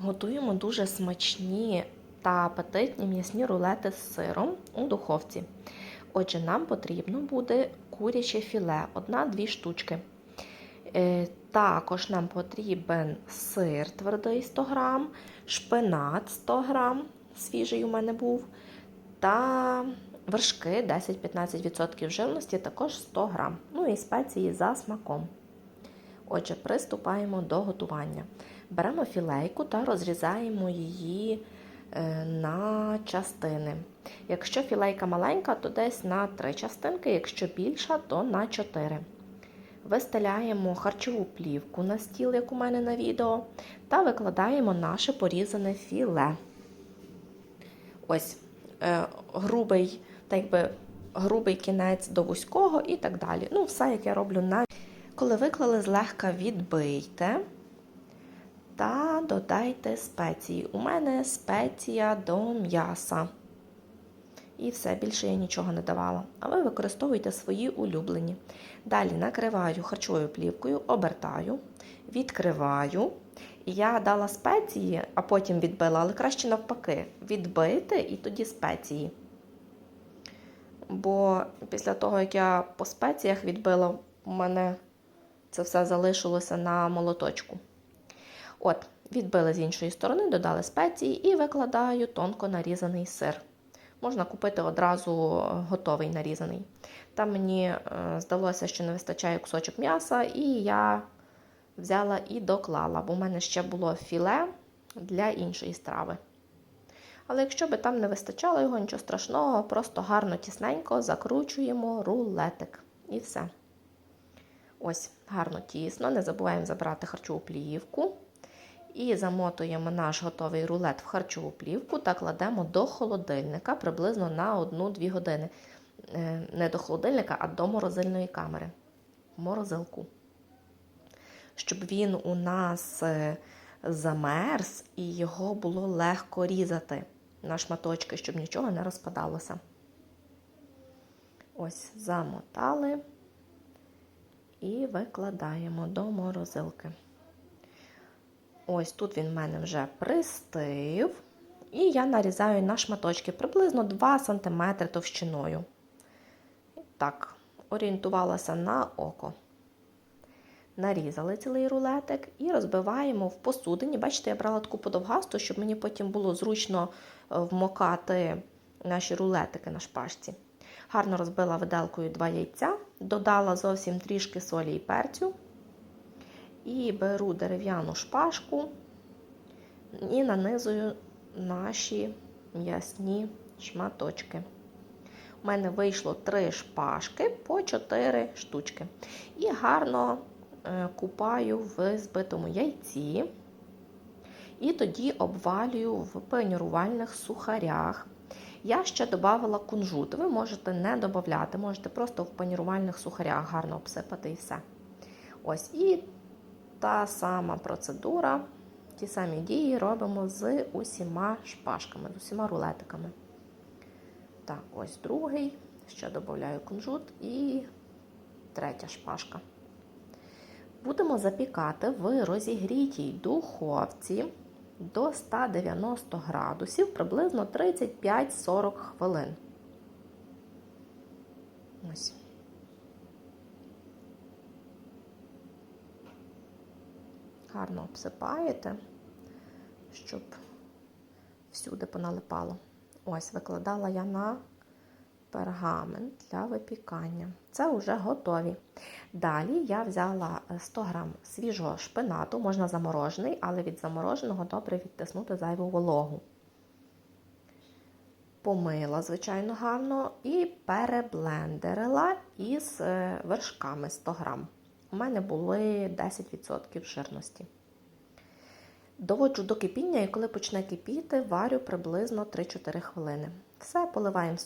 Готуємо дуже смачні та апетитні м'ясні рулети з сиром у духовці. Отже, нам потрібно буде куряче філе, одна-дві штучки. Е, Також нам потрібен сир твердий 100 грам, шпинат 100 грам, свіжий у мене був, та вершки 10-15% жирності, також 100 грам. Ну і спеції за смаком. Отже, приступаємо до готування. Беремо філейку та розрізаємо її е, на частини. Якщо філейка маленька, то десь на 3 частинки, якщо більша, то на 4. Вистеляємо харчову плівку на стіл, як у мене на відео, та викладаємо наше порізане філе. Ось е, грубий, так якби, грубий кінець до вузького і так далі. Ну, все, як я роблю на. Коли виклали, злегка відбийте та додайте спеції. У мене спеція до м'яса. І все, більше я нічого не давала. А ви використовуйте свої улюблені. Далі накриваю харчовою плівкою, обертаю, відкриваю. Я дала спеції, а потім відбила, але краще навпаки, відбити і тоді спеції. Бо після того, як я по спеціях відбила, у мене це все залишилося на молоточку. От, відбили з іншої сторони, додали спеції і викладаю тонко нарізаний сир. Можна купити одразу готовий нарізаний. Там мені е, здалося, що не вистачає кусочок м'яса, і я взяла і доклала, бо в мене ще було філе для іншої страви. Але якщо би там не вистачало його, нічого страшного, просто гарно тісненько закручуємо рулетик. І все. Ось, гарно тісно. Не забуваємо забрати харчову плівку. І замотуємо наш готовий рулет в харчову плівку та кладемо до холодильника приблизно на 1-2 години. Е, Не до холодильника, а до морозильної камери. Морозилку. Щоб він у нас е, замерз і його було легко різати на шматочки, щоб нічого не розпадалося. Ось, замотали і викладаємо до морозилки. Ось тут він в мене вже пристив. І я нарізаю на шматочки приблизно 2 см товщиною. Так, орієнтувалася на око. Нарізали цілий рулетик і розбиваємо в посудині. Бачите, я брала таку подовгасту, щоб мені потім було зручно вмокати наші рулетики на шпажці. Гарно розбила виделкою 2 яйця, додала зовсім трішки солі і перцю. І беру дерев'яну шпажку і нанизую наші м'ясні шматочки. У мене вийшло 3 шпажки по 4 штучки. І гарно купаю в збитому яйці. І тоді обвалюю в панірувальних сухарях. Я ще додавала кунжут. Ви можете не додати, можете просто в панірувальних сухарях гарно обсипати і все. Ось, і та сама процедура, ті самі дії робимо з усіма шпажками, з усіма рулетиками. Так, ось другий. Ще додаю кунжут і третя шпажка. Будемо запікати в розігрітій духовці до 190 градусів приблизно 35-40 хвилин. Ось. Гарно обсипаєте, щоб всюди поналипало. Ось, викладала я на пергамент для випікання. Це вже готові. Далі я взяла 100 грам свіжого шпинату, можна заморожений, але від замороженого добре відтиснути зайву вологу. Помила, звичайно, гарно, і переблендерила із вершками 100 грам. У мене були 10% жирності. Доводжу до кипіння, і коли почне кипіти, варю приблизно 3-4 хвилини. Все, поливаємо